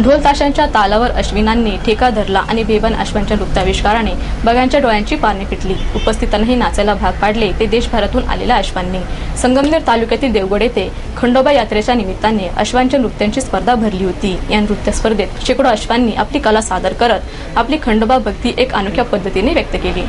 ढोल ताशांच्या तालावर अश्विनांनी ठेका धरला आणि बेबन अश्वांच्या नृत्याविष्काराने बघ्यांच्या डोळ्यांची पारणी फिटली उपस्थितांनाही नाचायला भाग पाडले ते देशभरातून आलेल्या अश्वांनी संगमनेर तालुक्यातील देवगड येथे खंडोबा यात्रेच्या निमित्ताने अश्वांच्या नृत्यांची स्पर्धा भरली होती. या नृत्य स्पर्धेत शेकडो अश्वांनी आपली कला सादर करत आपली खंडोबा भक्ती एक अनोख्या पद्धतीने व्यक्त केली.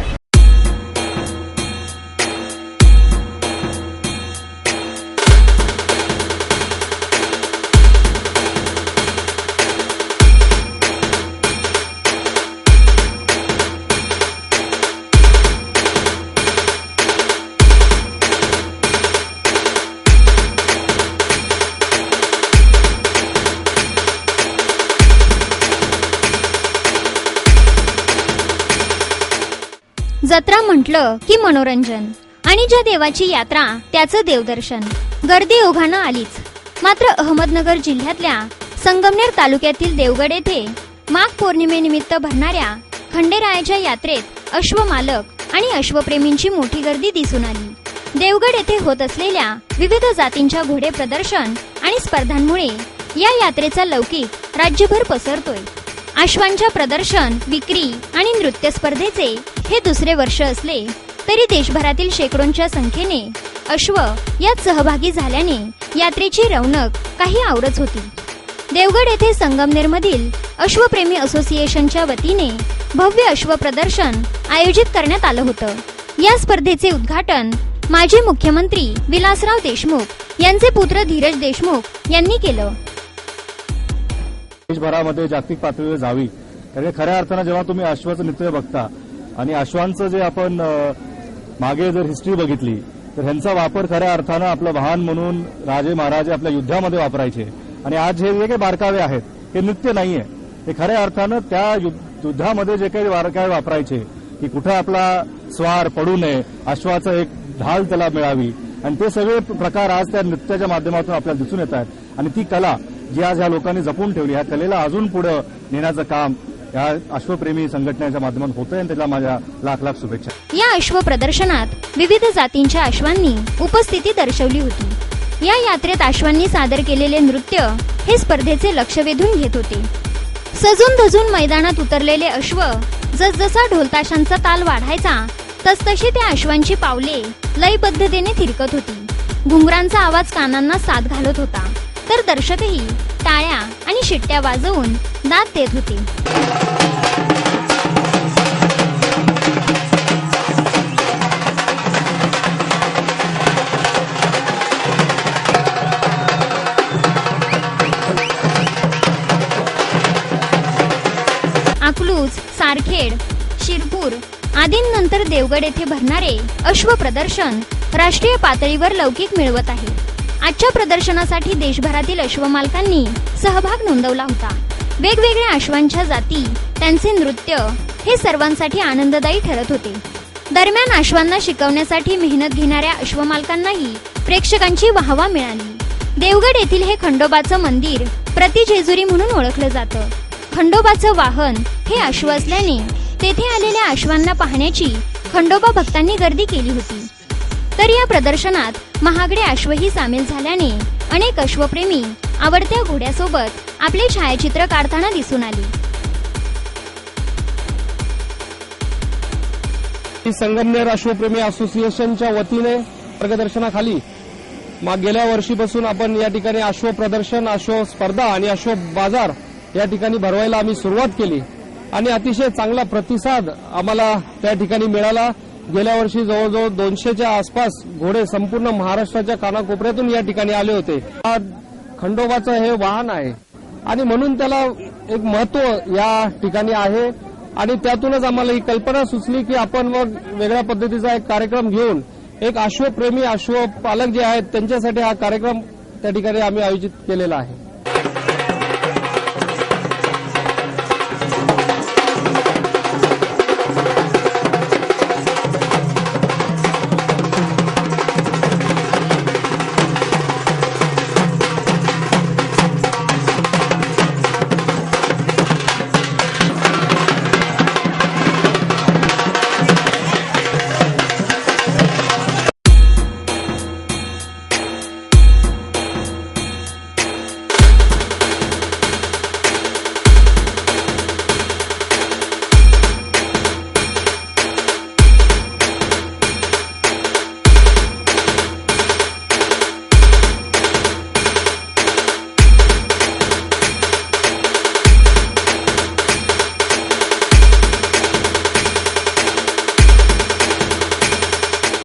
जत्रा म्हटलं की मनोरंजन. आणि ज्या देवाची यात्रा त्याचं देवदर्शन. गर्दी ओघानं आलीच. मात्र अहमदनगर जिल्ह्यातल्या संगमनेर तालुक्यातील देवगड येथे माघ पौर्णिमेनिमित्त भरणाऱ्या खंडेरायाच्या यात्रेत अश्वमालक आणि अश्वप्रेमींची मोठी गर्दी दिसून आली. देवगड येथे होत असलेल्या विविध जातींच्या घोडे प्रदर्शन आणि स्पर्धांमुळे या यात्रेचा लौकिक राज्यभर पसरतोय. अश्वांच्या प्रदर्शन विक्री आणि नृत्य स्पर्धेचे हे दुसरे वर्ष असले तरी देशभरातील शेकडोंच्या संख्येने अश्व यात सहभागी झाल्याने यात्रेची रौनक काही आवरच होती. देवगड येथे संगमनेरमधील अश्वप्रेमी असोसिएशनच्या वतीने भव्य अश्व प्रदर्शन आयोजित करण्यात आलं होतं. या स्पर्धेचे उद्घाटन माजी मुख्यमंत्री विलासराव देशमुख यांचे पुत्र धीरज देशमुख यांनी केलं. देशभरामध्ये जागतिक पातळीवर जावी. कारण खऱ्या अर्थानं जेव्हा तुम्ही अश्वाचं नृत्य बघता आणि अश्वांचं जे आपण मागे जर हिस्ट्री बघितली तर ह्यांचा वापर खऱ्या अर्थानं आपलं वाहन म्हणून राजे महाराजे आपल्या युद्धामध्ये वापरायचे. आणि आज हे जे काही बारकावे आहेत हे नृत्य नाहीये. हे खऱ्या अर्थानं त्या युद्धामध्ये जे काही बारकावे वापरायचे की कुठं आपला स्वार पडू नये अश्वाचं एक ढाल त्याला मिळावी. आणि ते सगळे प्रकार आज त्या नृत्याच्या माध्यमातून आपल्याला दिसून येत आहेत. आणि ती कला जी आज ह्या लोकांनी जपून ठेवली ह्या कलेला अजून पुढे नेण्याचं काम या अश्वप्रेमी संघटनेच्या माध्यमातून होतंय आणि त्याला माझ्या लाख लाख शुभेच्छा. या अश्व प्रदर्शनात विविध जातींच्या अश्वांनी उपस्थिती दर्शवली होती. या यात्रेत अश्वांनी सादर केलेले नृत्य हे स्पर्धेचे लक्ष वेधून घेत होते. सजून धजून मैदानात उतरलेले अश्व जसजसा ढोलताशांचा ताल वाढायचा तसतशी त्या अश्वांची पावले लयबद्धतेने थिरकत होती. घुंगरांचा आवाज कानांना साथ घालत होता. तर दर्शकही टाळ्या आणि शिट्ट्या वाजवून दाद देत होते. अकलूज सारखेड शिरपूर आदींनंतर देवगड येथे भरणारे अश्व प्रदर्शन राष्ट्रीय पातळीवर लौकिक मिळवत आहे. आजच्या प्रदर्शनासाठी देशभरातील अश्वमालकांनी सहभाग नोंदवला होता. वेगवेगळ्या अश्वांच्या जाती त्यांचे नृत्य हे सर्वांसाठी आनंददायी ठरत होते. दरम्यान अश्वांना शिकवण्यासाठी मेहनत घेणाऱ्या अश्वमालकांनाही प्रेक्षकांची वाहवा मिळाली. देवगड येथील हे खंडोबाचं मंदिर प्रतिजेजुरी म्हणून ओळखलं जातं. खंडोबाचं वाहन हे अश्व असल्याने तेथे आलेल्या अश्वांना पाहण्याची खंडोबा भक्तांनी गर्दी केली होती. तर या प्रदर्शनात महागडे अश्वही सामील झाल्याने अनेक अश्वप्रेमी आवडत्या घोड्यासोबत आपले छायाचित्र काढताना दिसून आले. संगमनेर अश्वप्रेमी असोसिएशनच्या वतीने मार्गदर्शनाखाली गेल्या वर्षीपासून आपण या ठिकाणी अश्व प्रदर्शन अश्व स्पर्धा आणि अश्व बाजार या ठिकाणी भरवायला आम्ही सुरुवात केली. आणि अतिशय चांगला प्रतिसाद आम्हाला त्या ठिकाणी मिळाला. गेल्या वर्षी जवळजवळ दोनशेच्या आसपास घोडे संपूर्ण महाराष्ट्राच्या कानाकोपऱ्यातून या ठिकाणी आले होते. हा खंडोबाचं हे वाहन आहे. आणि म्हणून त्याला एक महत्त्व या ठिकाणी आहे. आणि त्यातूनच आम्हाला ही कल्पना सुचली की आपण मग वेगळ्या पद्धतीचा एक कार्यक्रम घेऊन एक अश्वप्रेमी अश्वपालक जे आहेत त्यांच्यासाठी हा कार्यक्रम त्या ठिकाणी आम्ही आयोजित केलेला आहे.